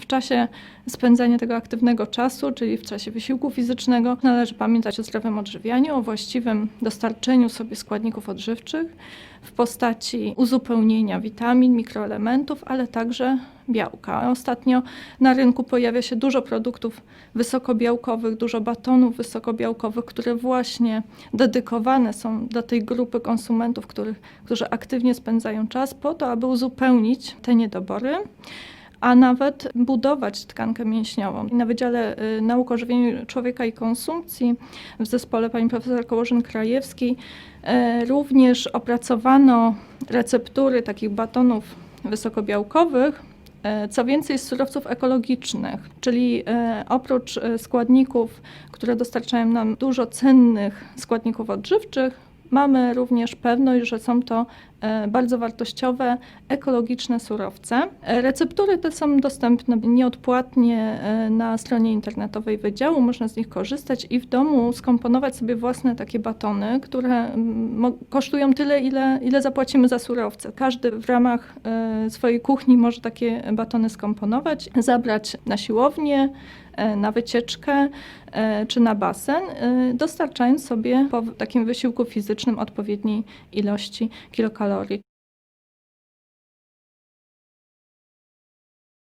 w czasie spędzania tego aktywnego czasu, czyli w czasie wysiłku fizycznego, należy pamiętać o zdrowym odżywianiu, o właściwym dostarczeniu sobie składników odżywczych w postaci uzupełnienia witamin, mikroelementów, ale także białka. Ostatnio na rynku pojawia się dużo produktów wysokobiałkowych, dużo batonów wysokobiałkowych, które właśnie dedykowane są do tej grupy konsumentów, którzy aktywnie spędzają czas po to, aby uzupełnić te niedobory a nawet budować tkankę mięśniową. Na Wydziale y, Nauk o Żywieniu Człowieka i Konsumpcji w zespole pani profesor Kołożyn-Krajewskiej y, również opracowano receptury takich batonów wysokobiałkowych, e, co więcej z surowców ekologicznych, czyli oprócz składników, które dostarczają nam dużo cennych składników odżywczych, mamy również pewność, że są to e, bardzo wartościowe, ekologiczne surowce. E, Receptury te są dostępne nieodpłatnie e, na stronie internetowej wydziału, można z nich korzystać i w domu skomponować sobie własne takie batony, które kosztują tyle, ile, ile zapłacimy za surowce. Każdy w ramach swojej kuchni może takie batony skomponować, zabrać na siłownię, na wycieczkę e, czy na basen, e, dostarczając sobie po takim wysiłku fizycznym odpowiedniej ilości kilokalorii.